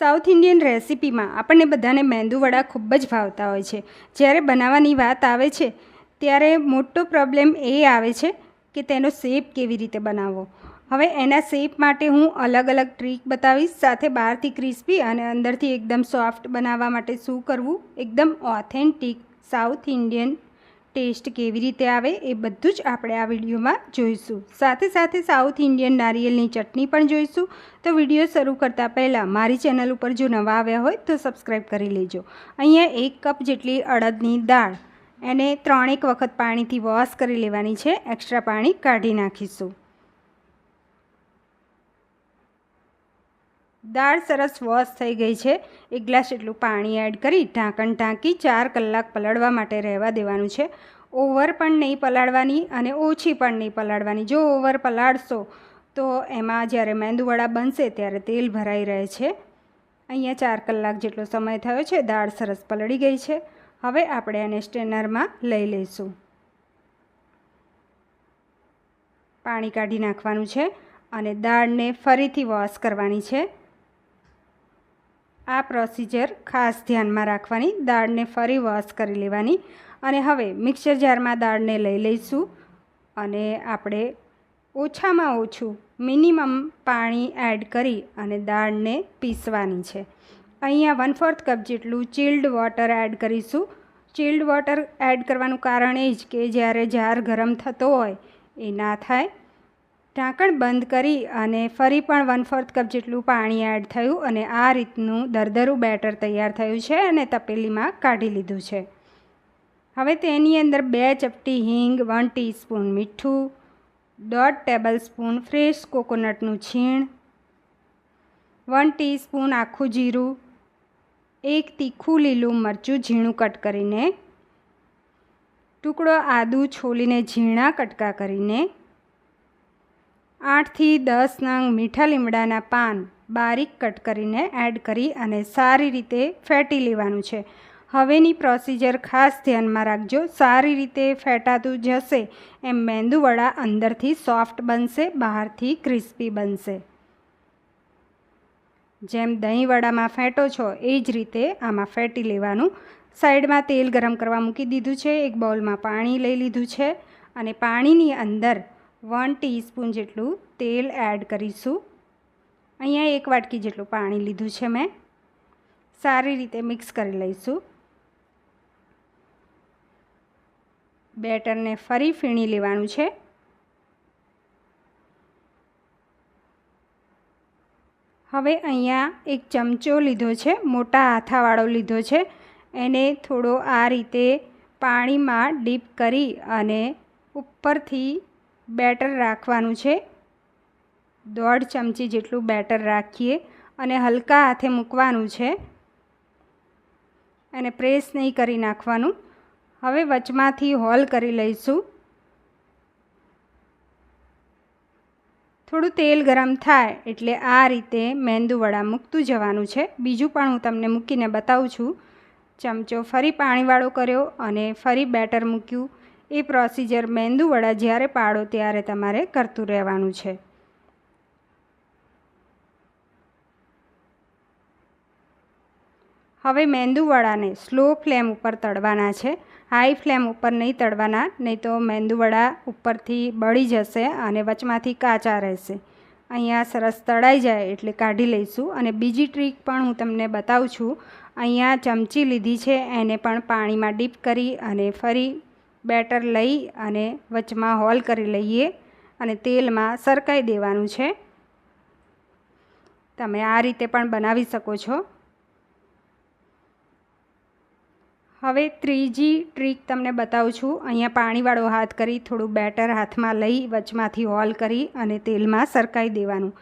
South Indian રેસિપીમાં આપણને બધાને મેંદુવડા ખૂબ જ ભાવતા હોય છે. જ્યારે બનાવવાની વાત આવે છે, ત્યારે મોટો પ્રોબ્લેમ એ આવે છે કે તેનો શેપ કેવી રીતે બનાવવો. હવે એના શેપ માટે હું અલગ અલગ ટ્રીક બતાવીશ, સાથે બહારથી ક્રિસ્પી અને અંદરથી એકદમ સોફ્ટ બનાવવા માટે શું કરવું? એકદમ ઓથેન્ટિક સાઉથ ઇન્ડિયન ટેસ્ટ કેવી રીતે આવે એ બધું જ આપણે આ વિડીયોમાં જોઈશું. સાથે સાથે સાઉથ ઇન્ડિયન નારિયેલની ચટણી પણ જોઈશું. તો વીડિયો શરૂ કરતાં પહેલાં મારી ચેનલ ઉપર જો નવા આવ્યા હોય તો સબસ્ક્રાઈબ કરી લેજો. અહીંયા એક કપ જેટલી અડદની દાળ, એને ત્રણેક વખત પાણીથી વોશ કરી લેવાની છે. એક્સ્ટ્રા પાણી કાઢી નાખીશું. દાળ સરસ વોશ થઈ ગઈ છે. એક ગ્લાસ જેટલું પાણી એડ કરી ઢાંકણ ઢાંકી ચાર કલાક પલાળવા માટે રહેવા દેવાનું છે. ઓવર પણ નહીં પલાળવાની અને ઓછી પણ નહીં પલાળવાની. જો ઓવર પલાળશો તો એમાં જ્યારે મેંદુવડા બનશે ત્યારે તેલ ભરાઈ રહે છે. અહીંયા ચાર કલાક જેટલો સમય થયો છે. દાળ સરસ પલળી ગઈ છે. હવે આપણે એને સ્ટેનરમાં લઈ લઈશું. પાણી કાઢી નાખવાનું છે અને દાળને ફરીથી વોશ કરવાની છે. આ પ્રોસિજર ખાસ ધ્યાનમાં રાખવાની, દાળને ફરી વોશ કરી લેવાની અને હવે મિક્સર જારમાં દાળને લઈ લઈશું અને આપણે ઓછામાં ઓછું મિનિમમ પાણી એડ કરી અને દાળને પીસવાની છે. અહીંયા વન ફોર્થ કપ જેટલું ચિલ્ડ વોટર એડ કરીશું. ચિલ્ડ વોટર એડ કરવાનું કારણ એ જ કે જ્યારે જાર ગરમ થતો હોય, એ ના થાય. ઢાંકણ બંધ કરી અને ફરી પણ વન ફોર્થ કપ જેટલું પાણી એડ થયું અને આ રીતનું દરદરું બેટર તૈયાર થયું છે અને તપેલીમાં કાઢી લીધું છે. હવે તેની અંદર બે ચપટી હિંગ, વન ટીસ્પૂન મીઠું, દોઢ ટેબલ સ્પૂન ફ્રેશ કોકોનટનું છીણ, વન ટીસ્પૂન આખું જીરું, એક તીખું લીલું મરચું ઝીણું કટ કરીને, ટુકડો આદું છોલીને ઝીણા કટકા કરીને આઠથી દસ નંગ મીઠા લીમડાના પાન બારીક કટ કરીને એડ કરી અને સારી રીતે ફેટી લેવાનું છે. હવેની પ્રોસિજર ખાસ ધ્યાનમાં રાખજો. સારી રીતે ફેટાતું જશે એમ મેંદુવડા અંદરથી સોફ્ટ બનશે, બહારથી ક્રિસ્પી બનશે. જેમ દહીંવડામાં ફેંટો છો, એ જ રીતે આમાં ફેટી લેવાનું. સાઈડમાં તેલ ગરમ કરવા મૂકી દીધું છે. એક બાઉલમાં પાણી લઈ લીધું છે અને પાણીની અંદર વન ટીસ્પૂન જેટલું તેલ એડ કરીશું. અહીંયા એક વાટકી જેટલું પાણી લીધું છે મેં. સારી રીતે મિક્સ કરી લઈશું. બેટરને ફરી ફીણી લેવાનું છે. હવે અહીંયા એક ચમચો લીધો છે, મોટા હાથાવાળો લીધો છે. એને થોડો આ રીતે પાણીમાં ડીપ કરી અને ઉપરથી બેટર રાખવાનું છે. દોઢ ચમચી જેટલું બેટર રાખીએ અને હલકા હાથે મૂકવાનું છે. અને પ્રેસ નહીં કરી નાખવાનું. હવે વચમાંથી હોલ કરી લઈશું. થોડું તેલ ગરમ થાય એટલે આ રીતે મેંદુવડા મૂકતું જવાનું છે. બીજું પણ હું તમને મૂકીને બતાવું છું. ચમચો ફરી પાણીવાળો કર્યો અને ફરી બેટર મૂક્યું. એ પ્રોસિજર મેંદુવડા જ્યારે પાડો ત્યારે તમારે કરતું રહેવાનું છે. હવે મેંદુવડાને સ્લો ફ્લેમ ઉપર તળવાના છે. હાઈ ફ્લેમ ઉપર નહીં તળવાના, નહીં તો મેંદુવડા ઉપરથી બળી જશે અને વચમાંથી કાચા રહેશે. અહીંયા સરસ તળાઈ જાય એટલે કાઢી લઈશું અને બીજી ટ્રીક પણ હું તમને બતાવું છું. અહીંયા ચમચી લીધી છે, એને પણ પાણીમાં ડીપ કરી અને ફરી બેટર લઈ અને વચમાં હોલ કરી લઈએ અને તેલમાં સરકાઈ દેવાનું છે. તમે આ રીતે પણ બનાવી શકો છો. હવે ત્રીજી ટ્રીક તમને બતાવું છું. અહીંયા પાણીવાળો હાથ કરી, થોડું બેટર હાથમાં લઈ, વચમાંથી હોલ કરી અને તેલમાં સરકાઈ દેવાનું.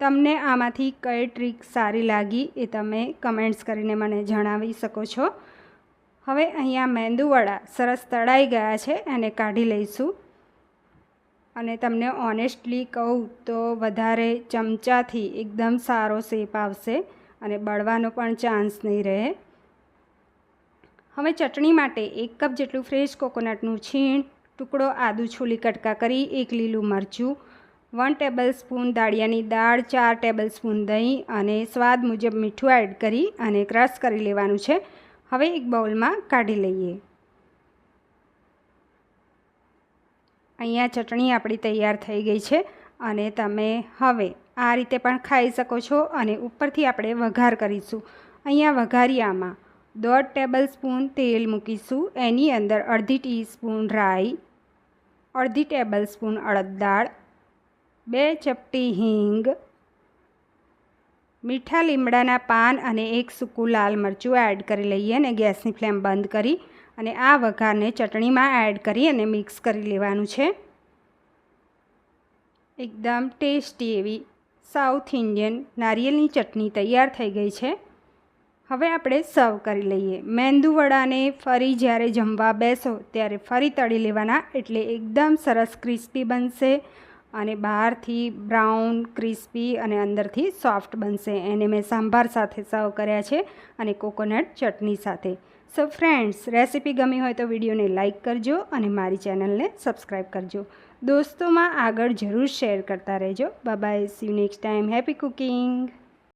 તમને આમાંથી કઈ ટ્રીક સારી લાગી એ તમે કમેન્ટ્સ કરીને મને જણાવી શકો છો. હવે અહીંયા મેંદુવડા સરસ તળાઈ ગયા છે, એને કાઢી લઈશું. અને તમને ઓનેસ્ટલી કહું તો વધારે ચમચાથી એકદમ સારો શેપ આવશે અને બળવાનો પણ ચાન્સ નહીં રહે. હવે ચટણી માટે એક કપ જેટલું ફ્રેશ કોકોનટનું છીણ, ટુકડો આદુ છોલી કટકા કરી, એક લીલું મરચું વન ટેબલ સ્પૂન દાળિયાની દાળ, ચાર ટેબલ સ્પૂન દહીં અને સ્વાદ મુજબ મીઠું એડ કરી અને ક્રશ કરી લેવાનું છે. હવે એક બાઉલમાં કાઢી લઈએ. અહીંયા ચટણી આપણી તૈયાર થઈ ગઈ છે અને તમે હવે આ રીતે પણ ખાઈ શકો છો અને ઉપરથી આપણે વઘાર કરીશું. અહીંયા વઘારિયામાં દોઢ ટેબલ સ્પૂન તેલ મૂકીશું. એની અંદર અડધી ટીસ્પૂન રાઈ, અડધી ટેબલ સ્પૂન અડદ દાળ, બે ચપટી હિંગ મીઠા લીમડાના પાન અને એક સૂકું લાલ મરચું એડ કરી લઈએ અને ગેસની ફ્લેમ બંધ કરી અને આ વઘારને ચટણીમાં એડ કરી અને મિક્સ કરી લેવાનું છે. એકદમ ટેસ્ટી એવી સાઉથ ઇન્ડિયન નારિયેળની ચટણી તૈયાર થઈ ગઈ છે. હવે આપણે સર્વ કરી લઈએ. મેંદુવડાને ફરી જ્યારે જમવા બેસો ત્યારે ફરી તળી લેવાના એટલે એકદમ સરસ ક્રિસ્પી બનશે. અને બહારથી બ્રાઉન, ક્રિસ્પી અને અંદરથી સોફ્ટ બનશે. એને મેં સાંભાર સાથે સર્વ કર્યા છે અને કોકોનટ ચટણી સાથે. સો ફ્રેન્ડ્સ રેસીપી ગમી હોય તો વિડીયોને લાઇક કરજો અને મારી ચેનલને સબસ્ક્રાઈબ કરજો. દોસ્તોમાં આગળ જરૂર શેર કરતા રહેજો. Bye see next time happy cooking